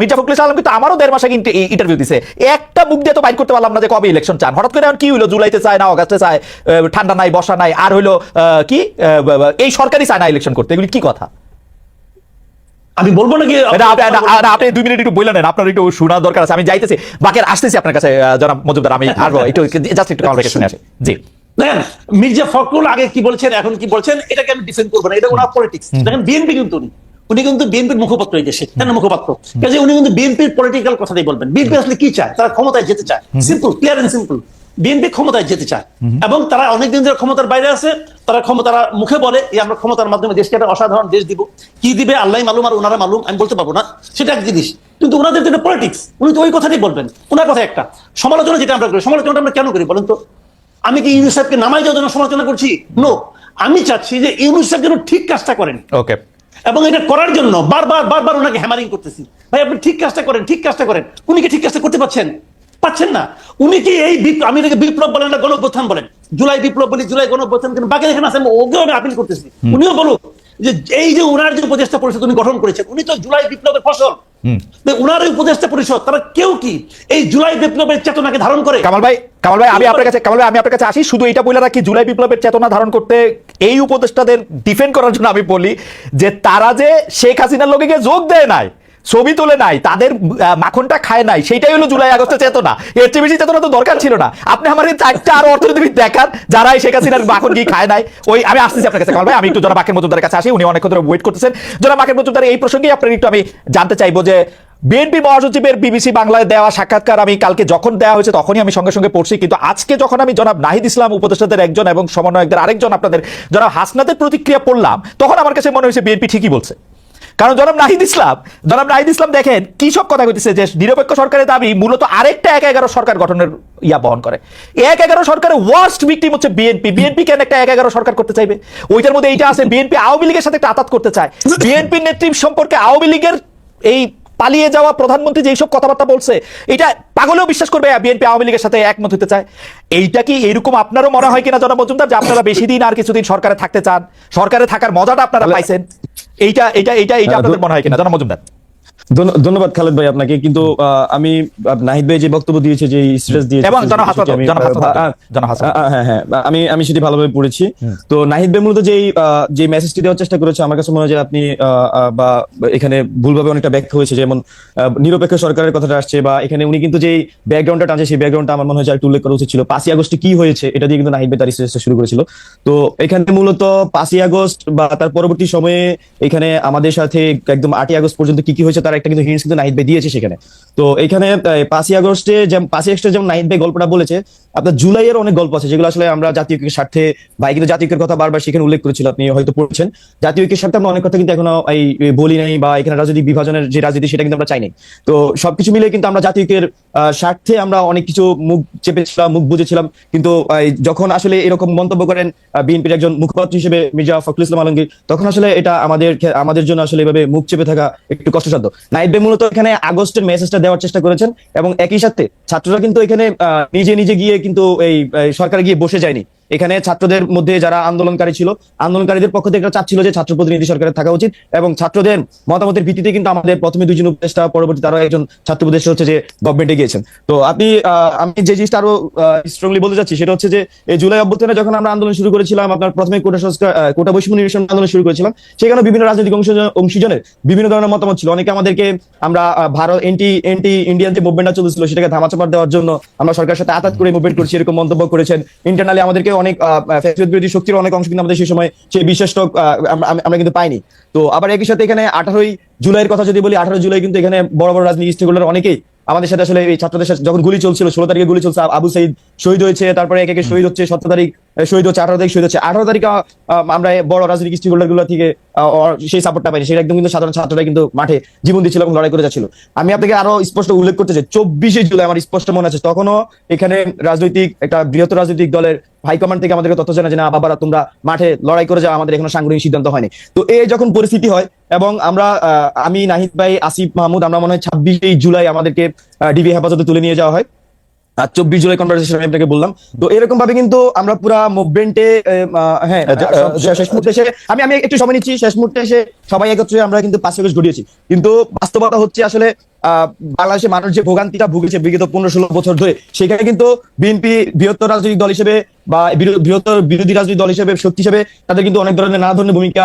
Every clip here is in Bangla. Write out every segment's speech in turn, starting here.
মির্জা ফখরুল ইসলাম কিন্তু আমারও দেড় মাসে কিন্তু ইন্টারভিউ দিছে। একটা মুখ দিয়ে তো বাইর করতে পারলাম না যে কবে ইলেকশন চান। হঠাৎ করে এখন কি হইল? জুলাইতে চায় না অগাস্টে চায় ঠান্ডা নাই বসা নাই আর হইল কি? এই সরকারই চায় না ইলেকশন করতে। এগুলি কি কথা? আমি বলব নাকি আপনি দুই মিনিট একটু বললেন না, আপনার একটু শোনার দরকার আছে। আমি যাইতেছি। বাকের আসতেছি আপনার কাছে জনাব মজুমদার আমি আসব একটু জাস্ট একটু কনভারসেশন শুনে আসি। জি। দেখেন মির্জা ফখরুল আগে কি বলছেন এখন কি বলছেন এটাকে আমি ডিফেন্ড করব না এটা ওনার পলিটিক্স দেখেন বিএনপি কিন্তু উনি কিন্তু বিএনপির মুখপাত্র এই দেশে কেন মুখপাত্র। কাজে উনি কিন্তু বিএনপির পলিটিক্যাল কথাই বলবেন। বিএনপি আসলে কি চায়? তারা ক্ষমতায় যেতে চায়। Simple clear and simple BNP ক্ষমতায় যেতে চায়। এবং তারা অনেকদিন ধরে ক্ষমতার বাইরে আছে তারা ক্ষমতার মুখে বলে এই আমরা ক্ষমতার মাধ্যমে দেশকে একটা অসাধারণ দেশ দিব। কি দিবে? আল্লাহ মালুম আর ওনারা মালুম। আমি বলতে পারব না। সেটা এক জিনিস। কিন্তু ওনাদের যেটা পলিটিক্স উনি তো ওই কথাটাই বলবেন। ওনার কথা একটা। সমালোচনা যেটা আমরা করি সমালোচনাটা আমরা কেন করি বলেন তো? আমি কি ইউনিসেফকে নামাই যাওয়ার জন্য সমালোচনা করছি? নো আমি চাচ্ছি যে ইউনিসেফ যেন ঠিক কাজটা করেন। ওকে এবং এটা করার জন্য বারবার বারবার ওনাকে হ্যামারিং করতেছি। ভাই আপনি ঠিক কাজটা করেন ঠিক কাজটা করেন। উনি কি ঠিক কাজটা করতে পারছেন? পাচ্ছেন না। উনি কি এই বিপ্লব আমি এটাকে বিপ্লব বলেন না গণঅভ্যুত্থান বলেন। জুলাই বিপ্লব বলি জুলাই গণঅভ্যুত্থান কিন্তু বাকি এখানে আছে ওকেও আমি আপিল করতেছি। উনিও বলুন যে এই যে উনার যে উপদেষ্টা পরিষদ উনি গঠন করেছেন উনি তো জুলাই বিপ্লবের ফসল। উনার উপদেষ্টা পরিষদ তারা কেউ কি এই জুলাই বিপ্লবের চেতনাকে ধারণ করে? কামাল ভাই কামাল ভাই আমি আপনার কাছে কামাল ভাই আমি আপনার কাছে আসি। শুধু এটা বলে রাখি জুলাই বিপ্লবের চেতনা ধারণ করতে এই উপদেষ্টাদের ডিফেন্ড করার জন্য আমি বলি যে তারা যে শেখ হাসিনার লোকে যোগ দেয় নাই ছবি তোলে নাই, তাদের মাখনটা খায় নাই সেটাই হলো জুলাই আগস্টের চেতনা। এর চেয়ে বেশি চেতনা তো দরকার ছিল না। আপনি আমার চারটা আরও অর্থনীতিবিদ দেখান, যারা শেখ হাসিনার মাখন গিয়ে খায় নাই। ওই, আমি আসতেছি আপনার কাছে ভাই আমি একটু যারা বাকের মজুমদারের কাছে আসি, উনি অনেকক্ষণ ধরে ওয়েট করতেছেন। যারা বাকের মজুমদার, এই প্রসঙ্গে আপনার একটু আমি জানতে চাইব যে, বিএনপি মহাসচিবের বিবিসি বাংলায় দেওয়া সাক্ষাৎকার আমি কালকে যখন দেওয়া হয়েছে, তখনই আমি সঙ্গে সঙ্গে পড়ছি। কিন্তু আজকে যখন আমি জনাব নাহিদ ইসলাম উপদেষ্টাদের একজন এবং সমন্বয়কদের আরেকজন আপনাদের, জনাব হাসনাদের প্রতিক্রিয়া পড়লাম, তখন আমার কাছে মনে হয়েছে বিএনপি ঠিকই বলছে। কারণ জনাব নাহিদ ইসলাম জনাব নাহিদ ইসলাম দেখেন কি সব কথা কইতেছে যে নিরপেক্ষ সরকারের দাবি মূলত আরেকটা এক এগারো সরকার গঠনের ইয়া বহন করে। এক এগারো সরকারের ওয়ার্স্ট ভিকটিম হচ্ছে বিএনপি বিএনপি কেন একটা এক এগারো সরকার করতে চাইবে? ওইটার মধ্যে এইটা আছে বিএনপি আওয়ামী লীগের সাথে একটা আতাত করতে চায়। বিএনপির নেতৃত্ব সম্পর্কে আওয়ামী লীগের এই পালিয়ে যাওয়া প্রধানমন্ত্রী যে সব কথাবার্তা বলছে এটা পাগলেও বিশ্বাস করবে বিএনপি আওয়ামী লীগের সাথে একমত হতে চায়। এইটা কি এরকম আপনারও মনে হয় কিনা জনাব মজুমদার যে আপনারা বেশি দিন আর কিছুদিন সরকারে থাকতে চান? সরকারে থাকার মজাটা আপনারা পাইছেন। এইটা এটা এটা এটা হ্যাঁ, আপনাদের মনে হয় কিনা জনাব মজুমদার? ধন্যবাদ খালেদ ভাই আপনাকে। কিন্তু আমি নাহিদ ভাই যে বক্তব্য দিয়েছে যে স্ট্রেস দিয়েছে এবং হ্যাঁ হ্যাঁ আমি আমি সেটি ভালোভাবে পড়েছি। তো নাহিদ ভাই মূলত যেই যে মেসেজটি দেওয়ার চেষ্টা করেছে আমার কাছে মনে হয় যে আপনি বা এখানে ভুলভাবে অনেকটা ব্যাখ্যা হয়েছে যেমন নিরপেক্ষ সরকারের কথাটা আসছে বা এখানে উনি কিন্তু যেই ব্যাকগ্রাউন্ডটা টানছে সেই ব্যাকগ্রাউন্ডটা আমার মনে হয় যে একটু উল্লেখ করা উচিত ছিল। পাঁচই আগস্টে কি হয়েছে এটা দিয়ে কিন্তু নাহিদ ভাই তার স্ট্রেসটা শুরু করেছিল। তো এখানে মূলত পাঁচই আগস্ট বা তার পরবর্তী সময়ে এখানে আমাদের সাথে একদম আটই আগস্ট পর্যন্ত কি কি হয়েছে তার একটা কিন্তু হিন্টস কিন্তু নাহিদ ভাই দিয়েছে সেখানে। তো এখানে পাঁচই আগস্টে যেমন পাঁচই আগস্টে যেমন নাহিদ ভাই গল্পটা বলেছে, আপনার জুলাইয়ের অনেক গল্প আছে, যেগুলো আসলে আমরা জাতীয় ঐক্যের স্বার্থে ভাই কিন্তু জাতীয় ঐক্যের কথা বারবার সেখানে উল্লেখ করেছিল, আপনি হয়তো পড়ছেন। জাতীয় ঐক্যের স্বার্থে আমরা অনেক কথা কিন্তু এখনও এই এই বলি নাই বা এখানে রাজনৈতিক বিভাজনের যে রাজনীতি সেটা কিন্তু আমরা চাই নাই। তো সবকিছু মিলে কিন্তু আমরা জাতীয় ঐক্যের স্বার্থে আমরা অনেক কিছু মুখ চেপেছিলাম, মুখ বুঝেছিলাম কিন্তু যখন আসলে এরকম মন্তব্য করেন বিএনপির একজন মুখপাত্র হিসেবে মির্জা ফখরুল ইসলাম আলমগীর, তখন আসলে এটা আমাদের আমাদের জন্য আসলে এভাবে মুখ চেপে থাকা একটু কষ্টসাধ্য। ভাই মূলত এখানে আগস্টের মেসেজটা দেওয়ার চেষ্টা করেছেন এবং একই সাথে ছাত্ররা কিন্তু এখানে নিজে নিজে গিয়ে কিন্তু এই সরকারে গিয়ে বসে যায়নি। এখানে ছাত্রদের মধ্যে যারা আন্দোলনকারী ছিল, আন্দোলনকারীদের পক্ষ থেকে একটা চাচ্ছিল যে ছাত্র প্রতিনিধি সরকারের থাকা উচিত এবং ছাত্রদের মতামতের ভিত্তিতে কিন্তু আমাদের প্রথমে দুজন উপদেষ্টা পরবর্তী তারা একজন ছাত্র উপদেষ্টা হচ্ছে যে গভর্নমেন্টে গিয়েছেন। তো আপনি আমি যে জিনিসটা আরও স্ট্রংলি বলতে চাচ্ছি সেটা হচ্ছে যে এই জুলাই অভ্যুত্থানে যখন আমরা আন্দোলন শুরু করেছিলাম, আপনার প্রথমে কোটা সংস্কার কোটা বৈষম্য নিরসন আন্দোলন শুরু করেছিলাম সেখানে বিভিন্ন রাজনৈতিক অংশ- অংশীজনের বিভিন্ন ধরনের মতামত ছিল। অনেকে আমাদেরকে আমরা ভারত এন্টি এন্টি ইন্ডিয়ান যে মুভমেন্টটা চলছিল সেটাকে ধামাচাপা দেওয়ার জন্য আমরা সরকারের সাথে আতাত করে মুভমেন্ট করছি, এরকম মন্তব্য করেছেন। ইন্টারনালি আমাদেরকে অনেক বিরোধী শক্তির অনেক অংশ কিন্তু আমাদের সেই সময় সেই বিশেষ আমরা কিন্তু পাইনি। তো আবার একই সাথে এখানে আঠারোই জুলাইয়ের কথা যদি বলি, আঠারো জুলাই কিন্তু এখানে বড় বড় রাজনীতি স্টেকহোল্ডার অনেকেই আমাদের সাথে আসলে এই ছাত্রদের সাথে যখন গুলি চলছিল, ষোলো তারিখে গুলি চলছে আবু সাইদ শহীদ হয়েছে, তারপরে এক একে শহীদ হচ্ছে, সতেরো তারিখ শহীদ হচ্ছে আঠারো তারিখ, শহীদ হচ্ছে আঠারো তারিখ আমরা বড় রাজনৈতিক স্টেক হোল্ডারগুলো থেকে সেই সাপোর্টটা পাইনি। সেটা একদম কিন্তু সাধারণ ছাত্ররা কিন্তু মাঠে জীবন দিচ্ছিল এবং লড়াই করে যাচ্ছিল। আমি আপনাকে আরও স্পষ্ট উল্লেখ করতে চাই। চব্বিশে জুলাই আমার স্পষ্ট মনে আছে। তখনও এখানে রাজনৈতিক, একটা বৃহত্তর রাজনৈতিক দলের হাইকমান্ড থেকে আমাদেরকে তথ্য জানা যে, না, বাবারা, তোমরা মাঠে লড়াই করে যাও, আমাদের এখনও সাংগঠনিক সিদ্ধান্ত হয়নি। তো এই যখন পরিস্থিতি হয় এবং আমরা আমি নাহিদ ভাই, আসিফ মাহমুদ, আমরা মনে হয় ছাব্বিশে জুলাই আমাদেরকে ডিবি হেফাজতে তুলে নিয়ে যাওয়া হয়। আর চব্বিশ জুলাই কনভারসেশন আমি আপনাকে বললাম। তো এরকম ভাবে কিন্তু আমরা পুরা মুভমেন্টে হ্যাঁ আচ্ছা, আচ্ছা, শেষ মুহূর্তে এসে আমি আমি একটু সময় নিচ্ছি শেষ মুহূর্তে এসে সবাই একত্রে আমরা কিন্তু পাশে ঘটিয়েছি কিন্তু বাস্তবতা হচ্ছে আসলে বাংলাদেশের মানুষ যে ভোগান্তিটা ভুগেছে বিগত পনেরো ষোলো বছর ধরে, সেখানে কিন্তু বিএনপি বৃহত্তর রাজনৈতিক দল হিসেবে বা বৃহত্তর বিরোধী রাজনৈতিক দল হিসেবে, শক্তি হিসেবে তাদের কিন্তু অনেক ধরনের নানা ধরনের ভূমিকা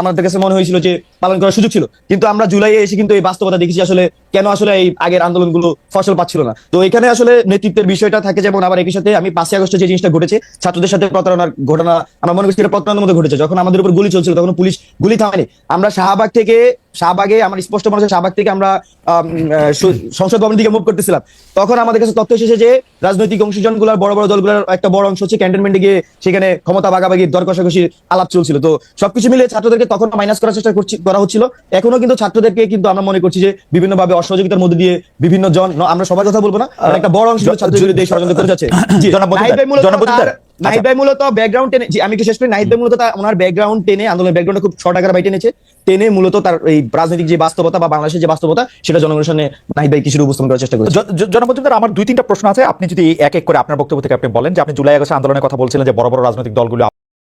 আমাদের কাছে মনে হয়েছিল যে পালন করার সুযোগ ছিল। কিন্তু আমরা জুলাইয়ে এসে কিন্তু এই বাস্তবতা দেখেছি আসলে কেন আসলে এই আগের আন্দোলনগুলো ফসল পাচ্ছিল না। তো এখানে আসলে নেতৃত্বের বিষয়টা থাকে যেমন আবার একই সাথে আমি পাঁচই আগস্টে যে জিনিসটা ঘটেছে, ছাত্রদের সাথে প্রতারণার ঘটনা, আমরা মনে করছি এটা প্রতারণার মধ্যে ঘটেছে। যখন আমাদের উপর গুলি চলছিল, তখন পুলিশ গুলি থামেনি। আমরা শাহবাগ থেকে শাহবাগে আমার স্পষ্ট মনে হচ্ছে শাহবাগ থেকে আমরা সংসদ ভবনের দিকে মুভ করতেছিলাম। তখন আমাদের কাছে তথ্য এসেছে যে রাজনৈতিক অংশীজনগুলোর বড় বড় দলগুলোর একটা বড় অংশ হচ্ছে ক্যান্টনমেন্টে গিয়ে সেখানে ক্ষমতা ভাগাভাগি দর কষাকষির আলাপ চলছিল। তো সবকিছু মিলে ছাত্রদেরকে তখন মাইনাস করার চেষ্টা করছি করা হচ্ছিল। এখনও কিন্তু ছাত্রদেরকে কিন্তু আমরা মনে করছি যে বিভিন্ন ভাবে অসহযোগিতার মধ্যে দিয়ে বিভিন্ন জন আমরা সবার কথা বলব না একটা বড় অংশ ছাত্রদের দেশ ষড়যন্ত্র করে যাচ্ছে। নাহিদ ভাই মূলত ব্যাকগ্রাউন্ড টেনে আমি একটু শেষ করি নাহিদ ভাই মূলত ওনার ব্যাকগ্রাউন্ড টেনে আন্দোলনের ব্যাকগ্রাউন্ডে খুব শর্ট আকারে বাই টেনেছে টেনে মূলত তার এই রাজনৈতিক যে বাস্তবতা বা বাংলাদেশের যে বাস্তবতা, সেটা জনগণের সামনে নাহিদ ভাই কিছুটা উপস্থাপন করার চেষ্টা করে জনপ্রতি আমার দুই তিনটা প্রশ্ন আছে। আপনি যদি এক এক করে আপনার বক্তব্য থেকে আপনি বলেন যে আপনি জুলাই আগস্ট আন্দোলনের কথা বলছিলেন যে বড় বড় রাজনৈতিক দলগুলো